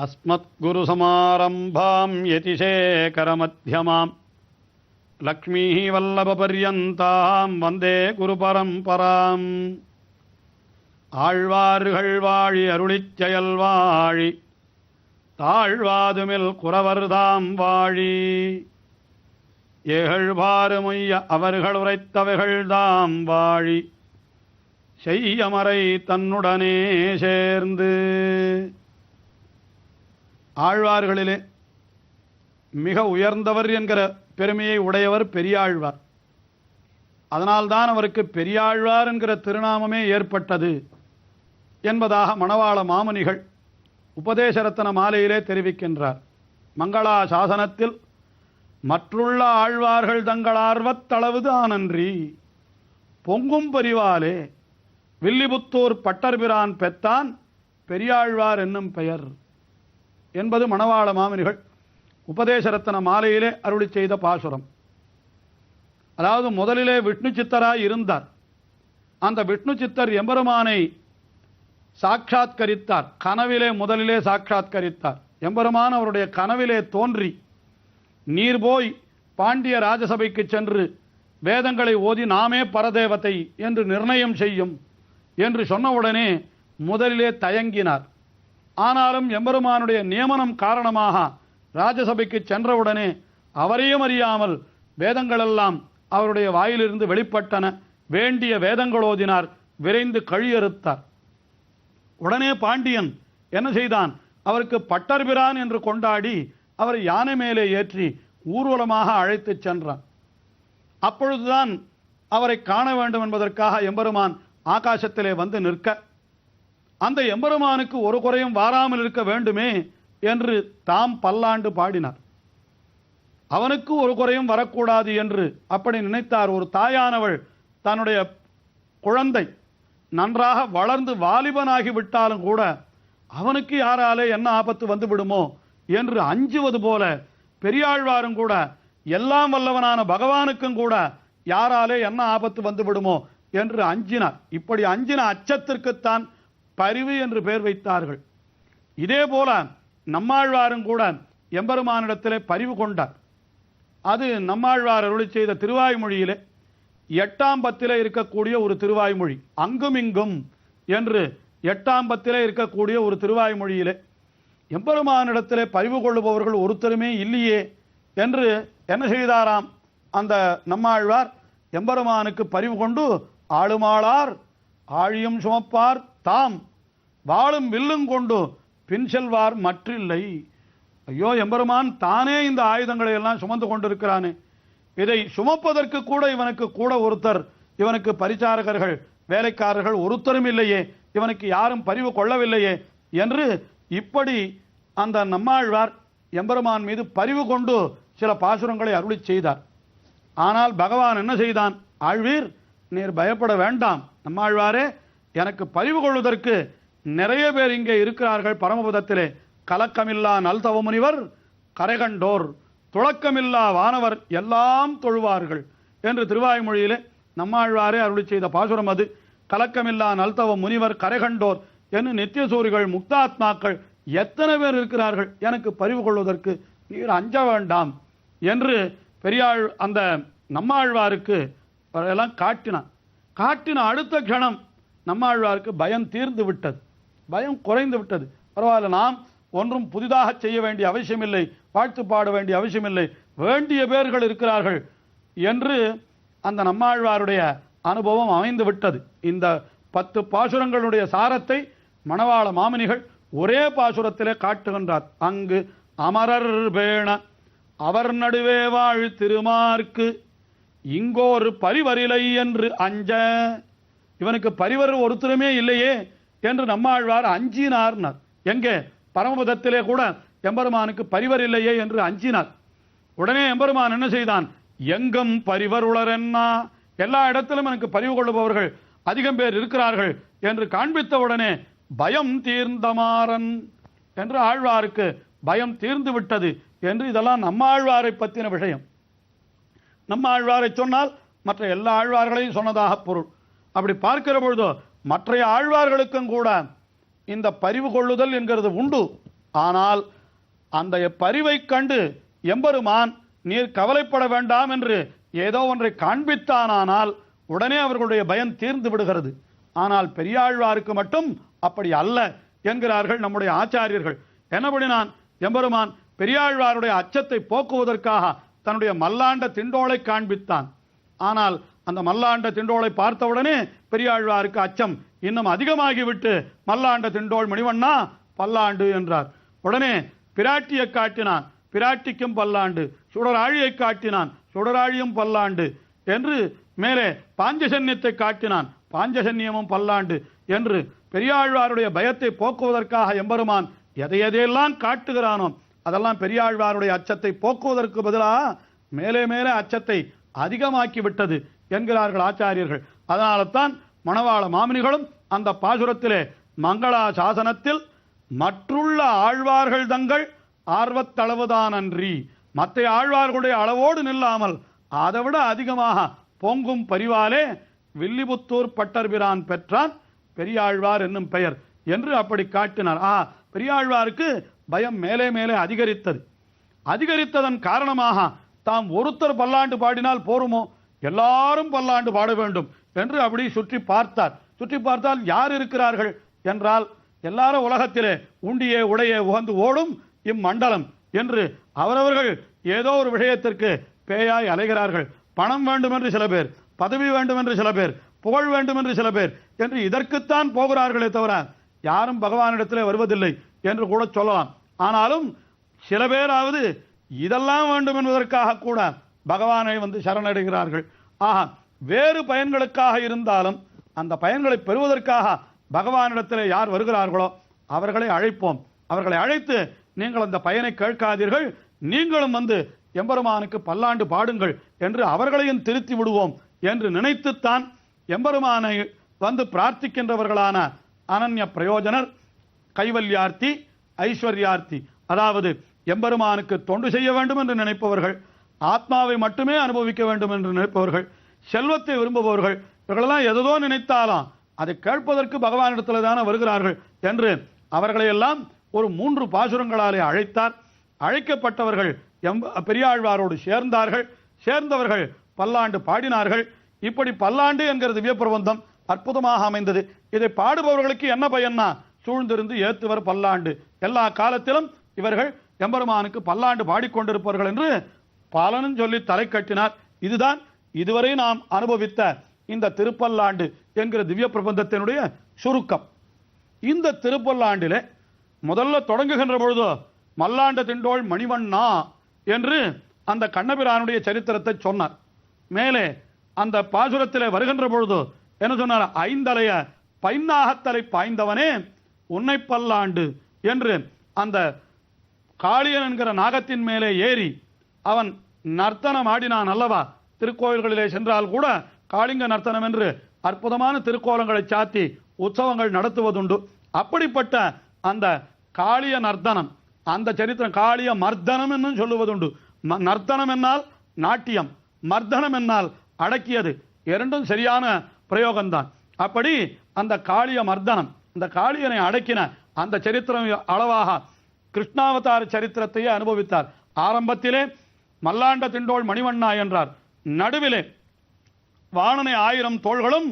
अस्मत्गुरुसमारम्भां यतिशेखरमध्यमाम् लक्ष्मीः वल्लभपर्यन्तां वन्दे குருபரம்பராம் ஆழ்வார்கள் வாழி அருளிச் செயல் வாழி தாழ்வாதுமில் குறவர்தாம் வாழி ஏகழ்வாறுமைய அவர்கள் உரைத்தவைகள்தாம் வாழி செய்யமறை தன்னுடனே சேர்ந்து ஆழ்வார்களிலே மிக உயர்ந்தவர் என்கிற பெருமையை உடையவர் பெரியாழ்வார். அதனால்தான் அவருக்கு பெரியாழ்வார் என்கிற திருநாமமே ஏற்பட்டது என்பதாக மணவாள மாமுனிகள் உபதேசரத்தன மாலையிலே தெரிவிக்கின்றார். மங்களா சாசனத்தில் மற்றுள்ள ஆழ்வார்கள் தங்கள் ஆர்வத்தளவுதானன்றி பொங்கும் பரிவாலே வில்லிபுத்தூர் பட்டர்பிரான் பெத்தான் பெரியாழ்வார் என்னும் பெயர். என்பது மணவாள மாமுனிகள் உபதேசரத்தன மாலையிலே அருளி செய்த பாசுரம். அதாவது முதலிலே விஷ்ணு சித்தராய் இருந்தார். அந்த விஷ்ணு சித்தர் எம்பெருமானை சாட்சாத்கரித்தார். கனவிலே முதலிலே சாட்சாத்கரித்தார். எம்பெருமான் அவருடைய கனவிலே தோன்றி நீர் போய் பாண்டிய ராஜசபைக்கு சென்று வேதங்களை ஓதி நாமே பரதேவத்தை என்று நிர்ணயம் செய்யும் என்று சொன்னவுடனே முதலிலே தயங்கினார். ஆனாலும் எம்பெருமானுடைய நியமனம் காரணமாக ராஜசபைக்கு சென்றவுடனே அவரையும் அறியாமல் வேதங்களெல்லாம் அவருடைய வாயிலிருந்து வெளிப்பட்டன. வேண்டிய வேதங்களோதினார் விரைந்து கழியறுத்தார். உடனே பாண்டியன் என்ன செய்தான்? அவருக்கு பட்டர்பிரான் என்று கொண்டாடி அவரை யானை மேலே ஏற்றி ஊர்வலமாக அழைத்துச் சென்றான். அப்பொழுதுதான் அவரை காண வேண்டும் என்பதற்காக எம்பெருமான் ஆகாசத்திலே வந்து நிற்க அந்த எம்பெருமானுக்கு ஒரு குறையும் வாராமல் இருக்க வேண்டுமே என்று தாம் பல்லாண்டு பாடினார். அவனுக்கு ஒரு குறையும் வரக்கூடாது என்று அப்படி நினைத்தார் ஒரு தாயானவள் தன்னுடைய குழந்தை. நன்றாக வளர்ந்து வாலிபனாகி விட்டாலும் கூட அவனுக்கு யாராலே என்ன ஆபத்து வந்து விடுமோ என்று அஞ்சுவது போல பெரியாழ்வாரும் கூட எல்லாம் வல்லவனான பகவானுக்கும் கூட யாராலே என்ன ஆபத்து வந்து விடுமோ என்று அஞ்சினார். இப்படி அஞ்சின அச்சத்திற்குத்தான் பரிவு என்று பெயர் வைத்தார்கள். இதே போல நம்மாழ்வாரும் கூட எம்பெருமானிடத்திலே பரிவு கொண்டார். அது நம்மாழ்வார் அருளி செய்த திருவாய்மொழியிலே எட்டாம் பத்திலே இருக்கக்கூடிய ஒரு திருவாய்மொழி அங்குமிங்கும் என்று எட்டாம் பத்திலே இருக்கக்கூடிய ஒரு திருவாய்மொழியிலே எம்பெருமானிடத்திலே பரிவு கொள்ளுபவர்கள் ஒருத்தருமே இல்லையே என்று என்ன செய்தாராம்? அந்த நம்மாழ்வார் எம்பெருமானுக்கு பரிவு கொண்டு ஆளுமாளார் ஆழியும் சுமப்பார் தாம் வாழும் வில்லும் கொண்டு பின் செல்வார் மற்றில்லை. ஐயோ எம்பெருமான் தானே இந்த ஆயுதங்களை எல்லாம் சுமந்து கொண்டிருக்கிறானே. இதை சுமப்பதற்கு கூட இவனுக்கு கூட ஒருத்தர் இவனுக்கு பரிச்சாரகர்கள் வேலைக்காரர்கள் ஒருத்தரும் இல்லையே. இவனுக்கு யாரும் பரிவு கொள்ளவில்லையே என்று இப்படி அந்த நம்மாழ்வார் எம்பெருமான் மீது பரிவு கொண்டு சில பாசுரங்களை அருளி செய்தார். ஆனால் பகவான் என்ன செய்தான்? ஆழ்வீர் நீர் பயப்பட வேண்டாம். நம்மாழ்வாரே எனக்கு பரிவு கொள்வதற்கு நிறைய பேர் இங்கே இருக்கிறார்கள் பரமபதத்திலே. கலக்கமில்லா நல்தவ முனிவர் கரைகண்டோர் துளக்கமில்லா வானவர் எல்லாம் தொழுவார்கள். என்று திருவாய்மொழியிலே நம்மாழ்வாரே அருளி செய்த பாசுரம் அது. கலக்கமில்லா நல்தவ முனிவர் கரைகண்டோர் என்று நித்தியசூரிகள் முக்தாத்மாக்கள் எத்தனை பேர் இருக்கிறார்கள்? எனக்கு பறிவு கொள்வதற்கு நீர் அஞ்ச வேண்டாம் என்று பெரியாள் அந்த நம்மாழ்வாருக்கு எல்லாம் காட்டினான். காட்டின அடுத்த கணம் நம்மாழ்வாருக்கு பயம் தீர்ந்து விட்டது. பயம் குறைந்து விட்டது. பரவாயில்ல நாம் ஒன்றும் புதிதாக செய்ய வேண்டிய அவசியமில்லை வாழ்த்து பாட வேண்டிய அவசியமில்லை வேண்டிய பேர்கள் இருக்கிறார்கள் என்று அந்த நம்மாழ்வாருடைய அனுபவம் அமைந்து விட்டது. இந்த பத்து பாசுரங்களுடைய சாரத்தை மணவாள மாமனிகள் ஒரே பாசுரத்திலே காட்டுகின்றார். அங்கு அமரர் பேண அவர் நடுவே வாழ் திருமார்க்கு இங்கோரு பரிவரிலை என்று அஞ்ச. இவனுக்கு பரிவர் ஒருத்தருமே இல்லையே. என்று நம்மாழ்வார் அஞ்சினார்னார். எங்கே? பரமபதத்திலே கூட எம்பெருமானுக்கு பரிவர் இல்லையே என்று அஞ்சினார். உடனே எம்பெருமான் என்ன செய்தான்? எங்கும் பரிவர் உளரென்னா எல்லா இடத்திலும் எனக்கு பரிவு கொள்ளுபவர்கள் அதிகம் பேர் இருக்கிறார்கள் என்று காண்பித்த உடனே பயம் தீர்ந்தமாறன் என்று ஆழ்வாருக்கு பயம் தீர்ந்து விட்டது என்று இதெல்லாம் நம்மாழ்வாரை பற்றின விஷயம். நம்ம ஆழ்வாரை சொன்னால் மற்ற எல்லா ஆழ்வார்களையும் சொன்னதாக பொருள். அப்படி பார்க்கிற பொழுதோ மற்றைய ஆழ்வார்களுக்கும் கூட இந்த பரிவு கொள்ளுதல் என்கிறது உண்டு. ஆனால் அந்த பரிவைக் கண்டு எம்பெருமான் நீர் கவலைப்பட வேண்டாம் என்று ஏதோ ஒன்றை காண்பித்தானானால் உடனே அவர்களுடைய பயம் தீர்ந்து விடுகிறது. ஆனால் பெரியாழ்வாருக்கு மட்டும் அப்படி அல்ல என்கிறார்கள் நம்முடைய ஆச்சாரியர்கள். என்னபடி நான் எம்பெருமான் பெரியாழ்வாருடைய அச்சத்தை போக்குவதற்காக தன்னுடைய மல்லாண்ட திண்டோலை காண்பித்தான். ஆனால் அந்த மல்லாண்ட திண்டோளை பார்த்தவுடனே பெரியாழ்வாருக்கு அச்சம். இன்னும் அதிகமாகிவிட்டு மல்லாண்ட திண்டோள் மணிவண்ணா பல்லாண்டு என்றார். உடனே பிராட்டியை காட்டினான். பிராட்டிக்கும் பல்லாண்டு சுடராழியை காட்டினான். சுடராழியும் பல்லாண்டு என்று மேலே பாஞ்சசன்யத்தை காட்டினான். பாஞ்சசன்யமும் பல்லாண்டு என்று பெரியாழ்வாருடைய பயத்தை போக்குவதற்காக எம்பெருமான் எதை எதையெல்லாம் காட்டுகிறானோ அதெல்லாம் பெரியாழ்வாருடைய அச்சத்தை போக்குவதற்கு பதிலாக மேலே மேலே அச்சத்தை அதிகமாக்கி விட்டது என்கிறார்கள் ஆச்சாரியர்கள். அதனால தான் மணவாள மாமினிகளும் அந்த பாசுரத்திலே மங்களா சாசனத்தில் மற்றுள்ள ஆழ்வார்கள் தங்கள் ஆர்வத்தளவுதான் அன்றி மற்ற ஆழ்வார்களுடைய அளவோடு நில்லாமல் அதைவிட அதிகமாக பொங்கும் பரிவாலே வில்லிபுத்தூர் பட்டர்பிரான் பெற்றான். பெரியாழ்வார் என்னும் பெயர் என்று அப்படி காட்டினார். ஆ பெரியாழ்வாருக்கு பயம் மேலே மேலே அதிகரித்தது. அதிகரித்ததன் காரணமாக தாம் ஒருத்தர் பல்லாண்டு பாடினால் போருமோ? எல்லாரும் பல்லாண்டு பாட வேண்டும் என்று அப்படி சுற்றி பார்த்தார். சுற்றி பார்த்தால் யார் இருக்கிறார்கள் என்றால் எல்லாரும் உலகத்திலே உண்டியே உடையே உகந்து ஓடும் இம்மண்டலம் என்று அவரவர்கள் ஏதோ ஒரு விஷயத்திற்கு பேயாய் அலைகிறார்கள். பணம் வேண்டும் என்று சில பேர் பதவி வேண்டும் என்று சில பேர் புகழ் வேண்டும் என்று சில பேர் என்று இதற்குத்தான் போகிறார்களே தவிர யாரும் பகவானிடத்திலே வருவதில்லை என்று கூட சொல்லலாம். ஆனாலும் சில பேராவது இதெல்லாம் வேண்டும் என்பதற்காக கூட பகவானை வந்து சரணடைகிறார்கள். ஆஹா வேறு பயன்களுக்காக இருந்தாலும் அந்த பயன்களை பெறுவதற்காக பகவானிடத்தில் யார் வருகிறார்களோ அவர்களை அழைப்போம். அவர்களை அழைத்து நீங்கள் அந்த பயனை கேட்காதீர்கள். நீங்களும் வந்து எம்பெருமானுக்கு பல்லாண்டு பாடுங்கள் என்று அவர்களையும் திருத்தி விடுவோம் என்று நினைத்துத்தான் எம்பெருமானை வந்து பிரார்த்திக்கின்றவர்களான அனன்ய பிரயோஜனர் கைவல்யார்த்தி ஐஸ்வர்யார்த்தி அதாவது எம்பெருமானுக்கு தொண்டு செய்ய வேண்டும் என்று நினைப்பவர்கள் ஆத்மாவை மட்டுமே அனுபவிக்க வேண்டும் என்று நினைப்பவர்கள் செல்வத்தை விரும்புபவர்கள் இவர்களெல்லாம் எதோ நினைத்தாலாம் அதை கேட்பதற்கு பகவானிடத்தில் தானே வருகிறார்கள் என்று அவர்களை எல்லாம் ஒரு மூன்று பாசுரங்களாலே அழைத்தார். அழைக்கப்பட்டவர்கள் எம் பெரியாழ்வாரோடு சேர்ந்தார்கள். சேர்ந்தவர்கள் பல்லாண்டு பாடினார்கள். இப்படி பல்லாண்டு என்கிற திவ்ய பிரபந்தம் அற்புதமாக அமைந்தது. இதை பாடுபவர்களுக்கு என்ன பயன்னா சூழ்ந்திருந்து ஏத்துவர் பல்லாண்டு. எல்லா காலத்திலும் இவர்கள் எம்பெருமானுக்கு பல்லாண்டு பாடிக்கொண்டிருப்பார்கள் என்று பலனும் சொல்லி தலை கட்டினார். இதுதான் இதுவரை நாம் அனுபவித்த இந்த திருப்பல்லாண்டு என்கிற திவ்ய பிரபந்தத்தினுடைய சுருக்கம். இந்த திருப்பல்லாண்டிலே முதல்ல தொடங்குகின்ற பொழுது மல்லாண்ட திண்டோள் மணிவண்ணா என்று அந்த கண்ணபிரானுடைய சரித்திரத்தை சொன்னார். மேலே அந்த பாசுரத்திலே வருகின்ற பொழுது என்ன சொன்னார்? ஐந்தலைய பைன்னாகத்தலை பாய்ந்தவனே உன்னை பல்லாண்டு என்று அந்த காளியன் என்கிற நாகத்தின் மேலே ஏறி அவன் நர்த்தனம் ஆடினான் அல்லவா? திருக்கோயில்களிலே சென்றால் கூட காளிங்க நர்த்தனம் என்று அற்புதமான திருக்கோலங்களை சாத்தி உற்சவங்கள் நடத்துவதுண்டு. அப்படிப்பட்ட அந்த காளிய நர்த்தனம் அந்த சரித்திரம் காளிய மர்தனம் என்னும் சொல்லுவதுண்டு. ம- நர்த்தனம் என்னால் நாட்டியம் மர்தனம் என்னால் அடக்கியது. இரண்டும் சரியான பிரயோகம்தான். அப்படி அந்த காளிய மர்தனம் அந்த காளியனை அடக்கின அந்த சரித்திரம் அளவாக கிருஷ்ணாவதார சரித்திரத்தையே அனுபவித்தார். ஆரம்பத்திலே மல்லாண்ட திண்டோள் மணிவண்ணா என்றார். நடுவிலே வானனை ஆயிரம் தோள்களும்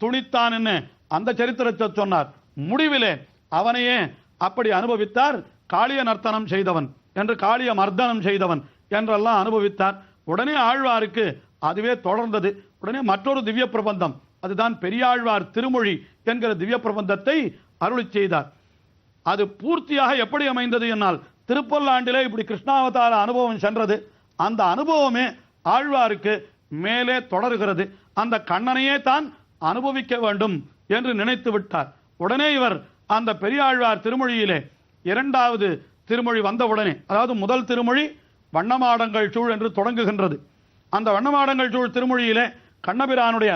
துணித்தான் என்ன? அந்த சரித்திரத்தை சொன்னார். முடிவிலே அவனையே அப்படி அனுபவித்தார். காளிய நர்த்தனம் செய்தவன் என்று காளிய மர்தனம் செய்தவன் என்றெல்லாம் அனுபவித்தார். உடனே ஆழ்வாருக்கு அதுவே தொடர்ந்தது. உடனே மற்றொரு திவ்ய பிரபந்தம். அதுதான் பெரியாழ்வார் திருமொழி என்கிற திவ்ய பிரபந்தத்தை அருளிச் செய்தார். அது பூர்த்தியாக எப்படி அமைந்தது என்னால்? திருப்பல்லாண்டிலே இப்படி கிருஷ்ணாவதார அனுபவம் சென்றது. அந்த அனுபவமே ஆழ்வாருக்கு மேலே தொடர்கிறது. அந்த கண்ணனையே தான் அனுபவிக்க வேண்டும் என்று நினைத்து விட்டார். உடனே இவர் அந்த பெரியாழ்வார் திருமொழியிலே இரண்டாவது திருமொழி வந்தவுடனே அதாவது முதல் திருமொழி வண்ணமாடங்கள் சூழ் என்று தொடங்குகின்றது. அந்த வண்ணமாடங்கள் சூழ் திருமொழியிலே கண்ணபிரானுடைய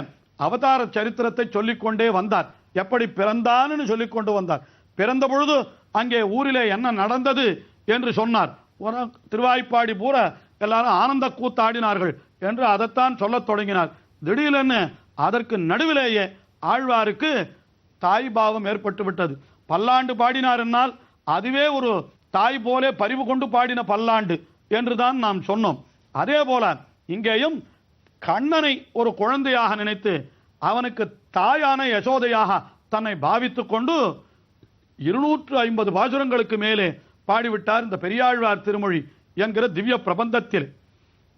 அவதார சரித்திரத்தை சொல்லிக்கொண்டே வந்தார். எப்படி பிறந்தான்னு சொல்லிக்கொண்டு வந்தார். பிறந்த பொழுது அங்கே ஊரிலே என்ன நடந்தது என்று சொன்னார். ஒரு திருவாய்ப்பாடி பூரா எல்லாரும் ஆனந்த கூத்தாடினார்கள் என்று அதைத்தான் சொல்லத் தொடங்கினார். திடீரென்னு அதற்கு நடுவிலேயே ஆழ்வாருக்கு தாய் பாவம் ஏற்பட்டு விட்டது. பல்லாண்டு பாடினார் என்னால் அதுவே ஒரு தாய் போலே பரிவு கொண்டு பாடின பல்லாண்டு என்றுதான் நாம் சொன்னோம். அதே போல இங்கேயும் கண்ணனை ஒரு குழந்தையாக நினைத்து அவனுக்கு தாயான யசோதையாக தன்னை பாவித்துக் கொண்டு இருநூற்று ஐம்பது பாசுரங்களுக்கு மேலே பாடிவிட்டார் இந்த பெரியாழ்வார் திருமொழி. என்கிற திவ்ய பிரபந்தத்தில்.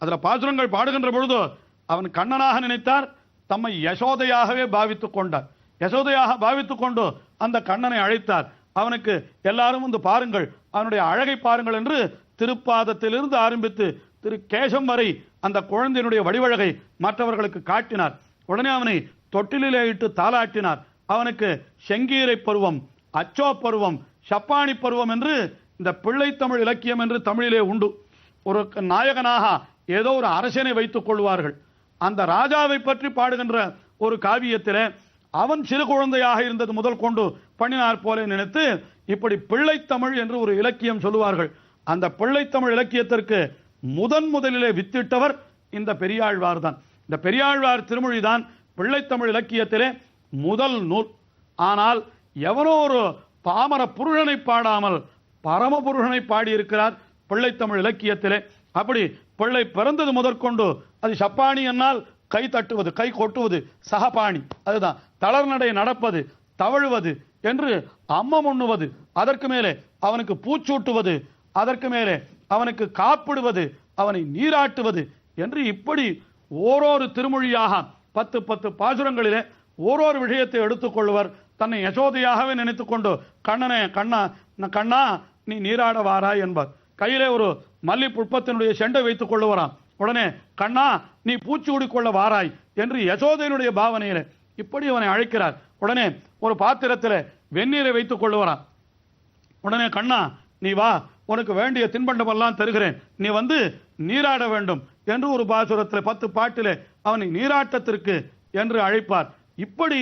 அதில் பாசுரங்கள் பாடுகின்ற பொழுது அவன் கண்ணனாக நினைத்தார் தம்மை யசோதையாகவே பாவித்துக் கொண்டார். யசோதையாக பாவித்துக் கொண்டு அந்த கண்ணனை அழைத்தார். அவனுக்கு எல்லாரும் வந்து பாருங்கள் அவனுடைய அழகை பாருங்கள் என்று திருப்பாதத்திலிருந்து ஆரம்பித்து திரு கேசம் வரை அந்த குழந்தையினுடைய வடிவழகை மற்றவர்களுக்கு காட்டினார். உடனே அவனை தொட்டிலே இட்டு தாளாட்டினார். அவனுக்கு செங்கீரை பருவம் அச்சோ பருவம் சப்பானி பருவம் என்று இந்த பிள்ளைத்தமிழ் இலக்கியம் என்று தமிழிலே உண்டு. ஒரு க- நாயகனாக ஏதோ ஒரு அரசனை வைத்துக் கொள்வார்கள். அந்த ராஜாவை பற்றி பாடுகின்ற ஒரு காவியத்திலே அவன் சிறு குழந்தையாக இருந்தது முதல் கொண்டு பண்ணினார் போல நினைத்து இப்படி பிள்ளைத்தமிழ் என்று ஒரு இலக்கியம் சொல்லுவார்கள். அந்த பிள்ளைத்தமிழ் இலக்கியத்திற்கு முதன் முதலிலே வித்திட்டவர் இந்த பெரியாழ்வார் தான். இந்த பெரியாழ்வார் திருமொழி தான் பிள்ளைத்தமிழ் இலக்கியத்திலே முதல் நூல். ஆனால் எவனோ ஒரு பாமர புருஷனை பாடாமல் பரமபுருஷனை பாடியிருக்கிறார் பிள்ளைத்தமிழ் இலக்கியத்திலே. அப்படி பிள்ளை பிறந்தது முதற்கொண்டு அது சப்பாணி என்னால் கை தட்டுவது கை கொட்டுவது சகபாணி. அதுதான். தளர்நடை நடப்பது தவழுவது என்று அம்மம் உண்ணுவது அதற்கு மேலே அவனுக்கு பூச்சூட்டுவது அதற்கு மேலே அவனுக்கு காப்பிடுவது அவனை நீராட்டுவது என்று இப்படி ஓரொரு திருமொழியாக பத்து பத்து பாசுரங்களிலே ஓரொரு விஷயத்தை எடுத்துக்கொள்வர். தன்னை யசோதையாகவே நினைத்துக்கொண்டு கண்ணனே கண்ணா கண்ணா நீ நீராட வாராய் என்பார். கையிலே ஒரு மல்லி புட்பத்தினுடைய செண்டை வைத்துக் கொள்ளுவராம். உடனே கண்ணா நீ பூச்சி கொள்ள வாராய் என்று யசோதையினுடைய பாவனையில இப்படி அவனை அழைக்கிறார். உடனே ஒரு பாத்திரத்தில் வெந்நீரை வைத்துக் கொள்ளுவரான் உடனே கண்ணா நீ வா உனக்கு வேண்டிய தின்பண்டமெல்லாம் தருகிறேன். நீ வந்து நீராட வேண்டும் என்று ஒரு பாசுரத்தில் பத்து பாட்டிலே அவனை நீராட்டத்திற்கு என்று அழைப்பார். இப்படி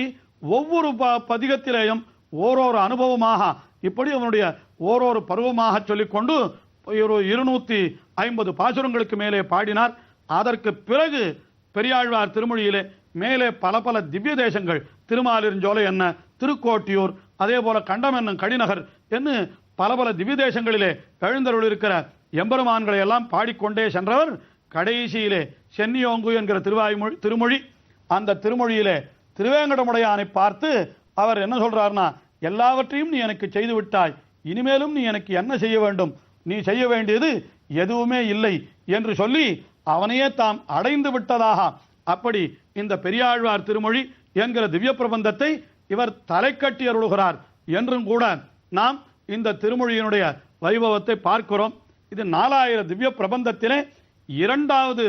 ஒவ்வொரு பதிகத்திலேயும் ஓரொரு அனுபவமாக இப்படி அவனுடைய ஓரொரு பருவமாக சொல்லிக்கொண்டு ஒரு இருநூத்தி ஐம்பது பாசுரங்களுக்கு மேலே பாடினார். அதற்கு பிறகு பெரியாழ்வார் திருமொழியிலே மேலே பல பல திவ்ய தேசங்கள் திருமாலிருஞ்சோலை என்ன திருக்கோட்டியூர் அதே போல கண்டம் என்னும் கடிநகர் என்று பல பல திவ்ய தேசங்களிலே எழுந்தருள் இருக்கிற எம்பெருமான்களை எல்லாம் பாடிக்கொண்டே சென்றவர் கடைசியிலே சென்னியோங்கு என்கிற திருவாய்மொழி திருமொழி. அந்த திருமொழியிலே திருவேங்கடமுடையானை பார்த்து அவர் என்ன சொல்றாருன்னா எல்லாவற்றையும் நீ எனக்கு செய்து விட்டாய் இனிமேலும் நீ எனக்கு என்ன செய்ய வேண்டும்? நீ செய்ய வேண்டியது எதுவுமே இல்லை என்று சொல்லி அவனையே தாம் அடைந்து விட்டதாக. அப்படி இந்த பெரியாழ்வார் திருமொழி என்கிற திவ்ய பிரபந்தத்தை இவர் தலைக்கட்டி அருளுகிறார். என்றும் கூட நாம் இந்த திருமொழியினுடைய வைபவத்தை பார்க்கிறோம். இது நாலாயிரம் திவ்ய பிரபந்தத்திலே இரண்டாவது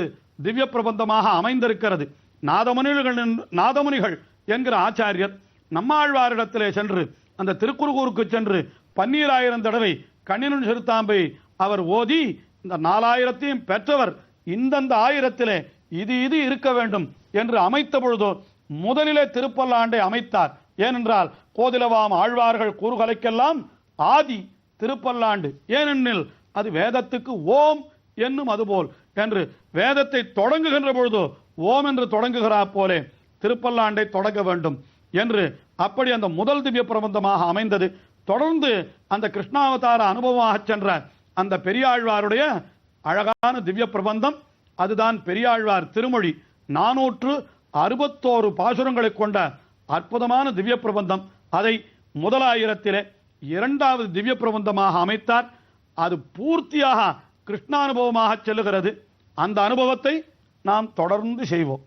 திவ்ய பிரபந்தமாக அமைந்திருக்கிறது. நாதமுனிகள் நாதமுனிகள் என்கிற ஆச்சாரியர் நம்மாழ்வாரிடத்திலே சென்று அந்த திருக்குறுகூருக்கு சென்று பன்னீராயிரம் தடவை கண்ணினும் சிறுத்தாம்பை அவர் ஓதி இந்த நாலாயிரத்தையும் பெற்றவர் இந்தந்த ஆயிரத்திலே இது இது இருக்க வேண்டும் என்று அமைத்த பொழுதோ முதலிலே திருப்பல்லாண்டை அமைத்தார். ஏனென்றால் கோதிலவாம் ஆழ்வார்கள் கூறுகலைக்கெல்லாம் ஆதி திருப்பல்லாண்டு. ஏனெனில் அது வேதத்துக்கு ஓம் என்னும் அதுபோல். என்று வேதத்தை தொடங்குகின்ற பொழுதோ ஓம் என்று தொடங்குகிறார் போலே திருப்பல்லாண்டை தொடங்க வேண்டும். என்று அப்படி அந்த முதல் திவ்ய பிரபந்தமாக அமைந்தது. தொடர்ந்து அந்த கிருஷ்ணாவதார அனுபவமாக சென்ற அந்த பெரியாழ்வாருடைய அழகான திவ்ய பிரபந்தம் அதுதான் பெரியாழ்வார் திருமொழி. நானூற்று அறுபத்தோரு பாசுரங்களை கொண்ட அற்புதமான திவ்ய பிரபந்தம் அதை முதலாயிரத்திலே இரண்டாவது திவ்ய பிரபந்தமாக அமைத்தார். அது பூர்த்தியாக கிருஷ்ணானுபவமாக செல்லுகிறது. அந்த அனுபவத்தை நாம் தொடர்ந்து செய்வோம்.